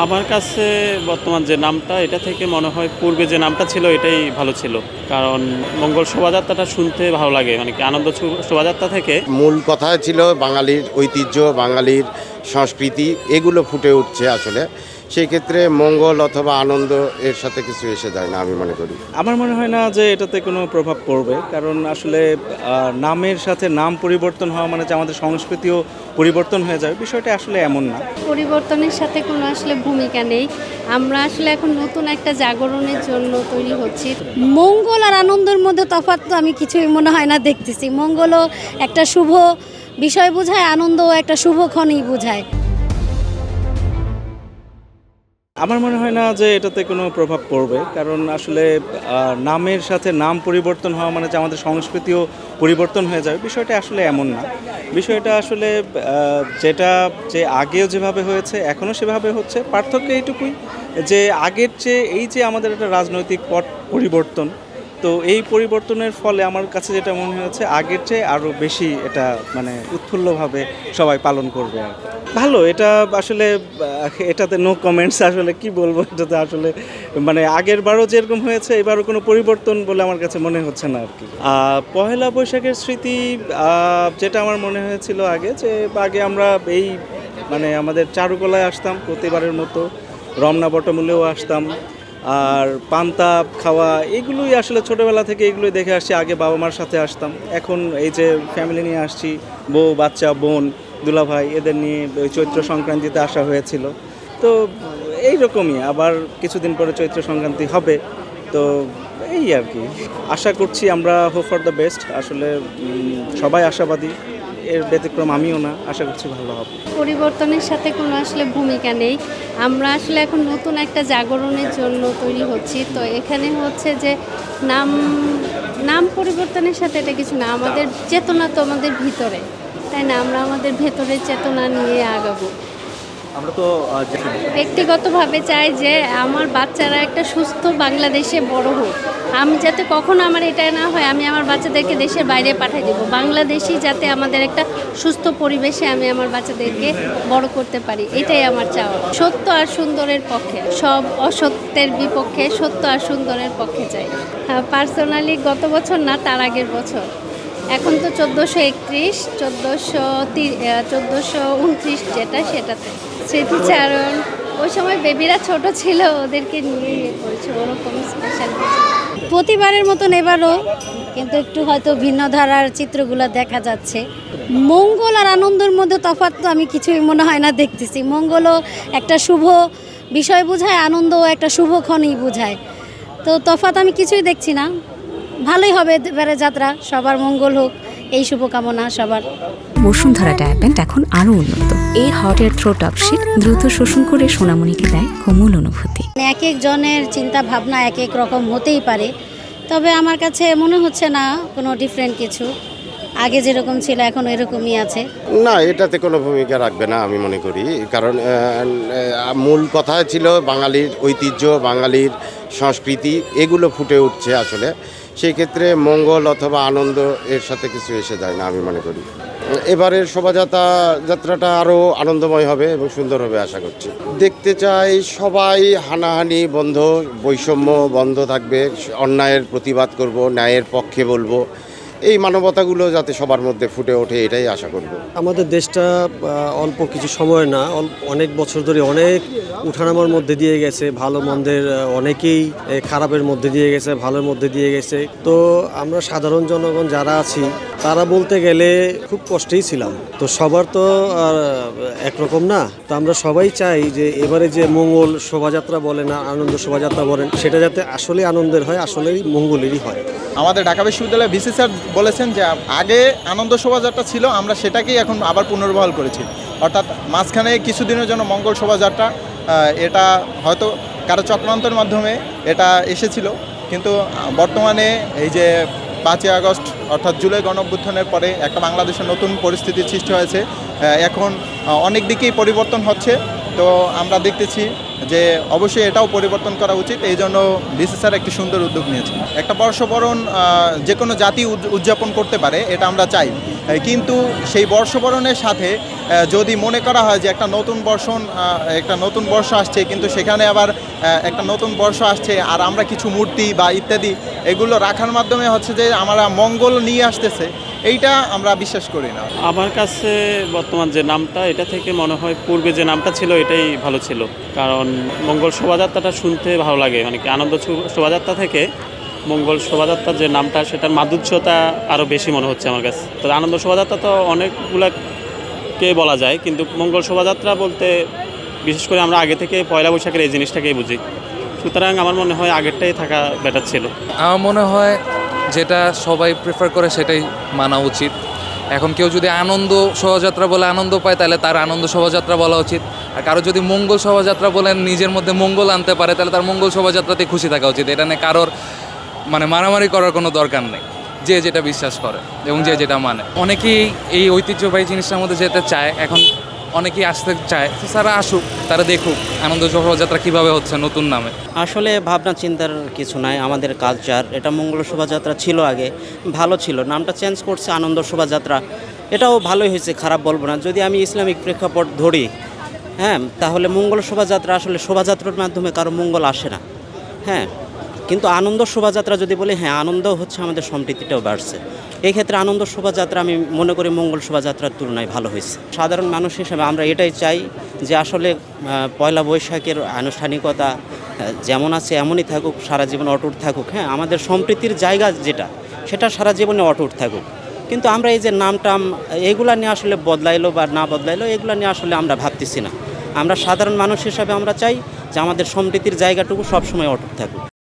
আমার কাছে বর্তমান যে নামটা, এটা থেকে মনে হয় পূর্বে যে নামটা ছিল, এটাই ভালো ছিল। কারণ মঙ্গল শোভাযাত্রাটা শুনতে ভালো লাগে মানে কি আনন্দ শোভাযাত্রা থেকে। মূল কথা ছিল বাঙালির ঐতিহ্য, বাঙালির সংস্কৃতি, এগুলো ফুটে উঠছে আসলে। সেই ক্ষেত্রে মঙ্গল অথবা আনন্দ এর সাথে কিছু এসে যায় না আমি মনে করি। আমার মনে হয় না যে এটাতে কোনো প্রভাব পড়বে কারণ আসলে নামের সাথে নাম পরিবর্তন হওয়া মানে যে আমাদের সংস্কৃতিও পরিবর্তন হয়ে যাবে বিষয়টা আসলে এমন না। পরিবর্তনের সাথে কোনো আসলে ভূমিকা নেই। আমরা আসলে এখন নতুন একটা জাগরণের জন্য তৈরি হচ্ছি। মঙ্গল আর আনন্দের মধ্যে তফাৎ তো আমি কিছুই মনে হয় না দেখতেছি। মঙ্গলও একটা শুভ বিষয় বোঝায় আনন্দও একটা শুভক্ষণই বোঝায়। আমার মনে হয় না যে এটাতে কোনো প্রভাব পড়বে, কারণ আসলে নামের সাথে নাম পরিবর্তন হওয়া মানে যে আমাদের সংস্কৃতিও পরিবর্তন হয়ে যাবে, বিষয়টা আসলে এমন না। বিষয়টা আসলে যেটা, যে আগেও যেভাবে হয়েছে, এখনও সেভাবে হচ্ছে, পার্থক্য এইটুকুই যে আগের চেয়ে এই যে আমাদের একটা রাজনৈতিক পট পরিবর্তন তো এই পরিবর্তনের ফলে আমার কাছে যেটা মনে হচ্ছে, আগের চেয়ে আরও বেশি এটা মানে উৎফুল্লভাবে সবাই পালন করবে আর ভালো, এটা আসলে এটাতে নো কমেন্টস আসলে কি বলব, এটাতে আসলে মানে আগের বারও যেরকম হয়েছে, এবারও কোনো পরিবর্তন বলে আমার কাছে মনে হচ্ছে না আর কি। পহেলা বৈশাখের স্মৃতি যেটা আমার মনে হয়েছিল আগে, যে আগে আমরা এই মানে আমাদের চারুকলায় আসতাম, প্রতিবারের মতো রমনা বটমূলেও আসতাম। আর পান্তা খাওয়া, এগুলোই আসলে ছোটোবেলা থেকে এগুলোই দেখে আসছি, আগে বাবা মার সাথে আসতাম। এখন এই যে ফ্যামিলি নিয়ে আসছি, বউ, বাচ্চা, বোন, দুলাভাই, এদের নিয়ে ওই চৈত্র সংক্রান্তিতে আসা হয়েছিল। তো এই রকমই আবার কিছুদিন পরে চৈত্র সংক্রান্তি হবে। তো এই আর কি। আশা করছি আমরা হোপ ফর দ্য বেস্ট আসলে সবাই আশাবাদী। এর ব্যতিক্রম আমিও না, আশা করছি ভালো হবে। পরিবর্তনের সাথে কোনো আসলে ভূমিকা নেই। আমরা আসলে এখন নতুন একটা জাগরণের জন্য তৈরি হচ্ছি। তো এখানে হচ্ছে যে নাম নাম পরিবর্তনের সাথে এটা কিছু না, আমাদের চেতনা তো আমাদের ভিতরে। তাই না? আমরা আমাদের ভেতরের চেতনা নিয়ে আগাবো। আমরা তো ব্যক্তিগতভাবে চাই যে আমার বাচ্চারা একটা সুস্থ বাংলাদেশে বড় হোক। আমি যাতে কখনো আমার এটা না হয়, আমি আমার বাচ্চাদেরকে দেশের বাইরে পাঠিয়ে দেবো। বাংলাদেশি যাতে আমাদের একটা সুস্থ পরিবেশে আমি আমার বাচ্চাদেরকে বড় করতে পারি, এটাই আমার চাওয়া। সত্য আর সুন্দরের পক্ষে, সব অসত্যের বিপক্ষে সত্য আর সুন্দরের পক্ষে চাই। পার্সোনালি গত বছর না, তার আগের বছর। এখন তো চোদ্দোশো একত্রিশ, চোদ্দোশো চোদ্দোশো উনত্রিশ যেটা, সেটাতে। স্মৃতিচারণ। ওই সময় বেবিরা ছোট ছিল, ওদেরকে নিয়ে ইয়ে করেছে, ওরকম স্পেশাল প্রতিবারের মতন এবারও কিন্তু একটু হয়তো ভিন্ন ধারার চিত্রগুলো দেখা যাচ্ছে। মঙ্গল আর আনন্দের মধ্যে তফাৎ তো আমি কিছুই মনে হয় না দেখতেছি। মঙ্গলও একটা শুভ বিষয় বোঝায়, আনন্দও একটা শুভক্ষণই বোঝায়। তো তফাৎ আমি কিছুই দেখছি না। ভালোই হবে এবারে যাত্রা, সবার মঙ্গল হোক, এই শুভকামনা সবার। বসুন্ধরা ডায়াপেন্ট এখন আরও উন্নত। এই হট এয়ার থ্রো টপশিট দ্রুত শোষণ করে সোনামণিকে দেয় কোমল অনুভূতি। মানে এক এক জনের চিন্তা ভাবনা এক এক রকম হতেই পারে। তবে আমার কাছে মনে হচ্ছে না কোনো ডিফারেন্ট কিছু। আগে যেরকম ছিল এখন এরকমই আছে। না এটাতে কোনো ভূমিকা রাখবে না আমি মনে করি। কারণ মূল কথা ছিল বাঙালির ঐতিহ্য বাঙালির সংস্কৃতি এগুলো ফুটে উঠছে আসলে। সেই ক্ষেত্রে মঙ্গল অথবা আনন্দ এর সাথে কিছু এসে যায় না আমি মনে করি। এবারের শোভাযাত্রা, যাত্রাটা আরও আনন্দময় হবে এবং সুন্দর হবে আশা করছি। দেখতে চাই সবাই হানাহানি, বন্ধ, বৈষম্য বন্ধ থাকবে। অন্যায়ের প্রতিবাদ করব, ন্যায়ের পক্ষে বলব। এই মানবতাগুলো যাতে সবার মধ্যে ফুটে ওঠে, এটাই আশা করব। আমাদের দেশটা অল্প কিছু সময় না অনেক বছর ধরে অনেক উঠানামার মধ্যে দিয়ে গেছে, ভালো মন্দের অনেকেই খারাপের মধ্যে দিয়ে গেছে, ভালোর মধ্যে দিয়ে গেছে। তো আমরা সাধারণ জনগণ যারা আছি তারা বলতে গেলে খুব কষ্টেই ছিলাম। তো সবার তো আর একরকম না। তো আমরা সবাই চাই যে এবারে যে মঙ্গল শোভাযাত্রা বলেন আর আনন্দ শোভাযাত্রা বলেন, সেটা যাতে আসলে আনন্দের হয়, আসলেই মঙ্গলেরই হয়। আমাদের ঢাকা বিশ্ববিদ্যালয়ের বিসি স্যার বলেছেন যে আগে আনন্দ শোভাযাত্রা ছিল, আমরা সেটাকেই এখন আবার পুনর্বহাল করেছি। অর্থাৎ মাঝখানে কিছুদিনের জন্য মঙ্গল শোভাযাত্রা এটা হয়তো কারও চক্রান্তের মাধ্যমে এটা এসেছিল। কিন্তু বর্তমানে এই যে পাঁচই আগস্ট, অর্থাৎ জুলাই গণঅভ্যুত্থানের পরে একটা বাংলাদেশের নতুন পরিস্থিতির সৃষ্টি হয়েছে। এখন অনেক দিকেই পরিবর্তন হচ্ছে। তো আমরা দেখতেছি যে অবশ্যই এটাও পরিবর্তন করা উচিত, এই জন্য বিসিসিআর একটি সুন্দর উদ্যোগ নিয়েছে একটা বর্ষবরণ যে কোনো জাতি উদ- উদযাপন করতে পারে, এটা আমরা চাই। কিন্তু সেই বর্ষবরণের সাথে যদি মনে করা হয় যে একটা নতুন বর্ষণ একটা নতুন বর্ষ আসছে, কিন্তু সেখানে আবার একটা নতুন বর্ষ আসছে আর আমরা কিছু মূর্তি বা ইত্যাদি এগুলো রাখার মাধ্যমে হচ্ছে যে, আমরা মঙ্গল নিয়ে আসতেছে এইটা আমরা বিশ্বাস করি না। আমার কাছে বর্তমান যে নামটা এটা থেকে মনে হয় পূর্বে যে নামটা ছিল এটাই ভালো ছিল। কারণ মঙ্গল শোভাযাত্রাটা শুনতে ভালো লাগে। মানে কি আনন্দ শোভাযাত্রা থেকে মঙ্গল শোভাযাত্রার যে নামটা সেটার মাধুর্যতা আরও বেশি মনে হচ্ছে আমার কাছে। তো আনন্দ শোভাযাত্রা তো অনেকগুলাকে বলা যায় কিন্তু মঙ্গল শোভাযাত্রা বলতে বিশেষ করে আমরা আগে থেকে পয়লা বৈশাখের এই জিনিসটাকেই বুঝি। সুতরাং আমার মনে হয় আগেরটাই থাকা বেটার ছিল। আমার মনে হয় যেটা সবাই প্রেফার করে সেটাই মানা উচিত। এখন কেউ যদি আনন্দ শোভাযাত্রা বলে আনন্দ পায়, তাহলে তার আনন্দ শোভাযাত্রা বলা উচিত। আর কারও যদি মঙ্গল শোভাযাত্রা বলেন নিজের মধ্যে মঙ্গল আনতে পারে, তাহলে তার মঙ্গল শোভাযাত্রাতে খুশি থাকা উচিত। এটা নিয়ে কারোর মানে মারামারি করার কোনো দরকার নেই। যে যেটা বিশ্বাস করে এবং যে যেটা মানে। অনেকেই এই ঐতিহ্যবাহী জিনিসটার মধ্যে যেতে চায়। এখন অনেকেই আসতে চায়। তো তারা আসুক, তারা দেখুক, আনন্দ শোভাযাত্রা কীভাবে হচ্ছে নতুন নামে। আসলে ভাবনা চিন্তার কিছু নাই, আমাদের কালচার এটা মঙ্গল শোভাযাত্রা ছিল আগে, ভালো ছিল, নামটা চেঞ্জ করছে, আনন্দ শোভাযাত্রা। এটাও ভালোই হয়েছে, খারাপ বলব না। যদি আমি ইসলামিক প্রেক্ষাপট ধরি হ্যাঁ তাহলে মঙ্গল শোভাযাত্রা আসলে শোভাযাত্রার মাধ্যমে কারও মঙ্গল আসে না। হ্যাঁ কিন্তু আনন্দ শোভাযাত্রা যদি বলি হ্যাঁ আনন্দ হচ্ছে আমাদের সম্প্রীতিটাও বাড়ছে। এই ক্ষেত্রে আনন্দ শোভাযাত্রা আমি মনে করি মঙ্গল শোভাযাত্রার তুলনায় ভালো হয়েছে। সাধারণ মানুষ হিসেবে আমরা এটাই চাই যে আসলে পয়লা বৈশাখের আনুষ্ঠানিকতা যেমন আছে এমনই থাকুক, সারা জীবন অটুট থাকুক। হ্যাঁ আমাদের সম্প্রীতির জায়গা যেটা, সেটা সারা জীবনে অটুট থাকুক। কিন্তু আমরা এই যে নাম টাম এগুলা নিয়ে আসলে বদলাইলো বা না বদলাইলো, এগুলা নিয়ে আসলে আমরা ভাবতেছি না। আমরা সাধারণ মানুষ হিসাবে আমরা চাই যে আমাদের সম্প্রীতির জায়গাটুকু সবসময় অটুট থাকুক।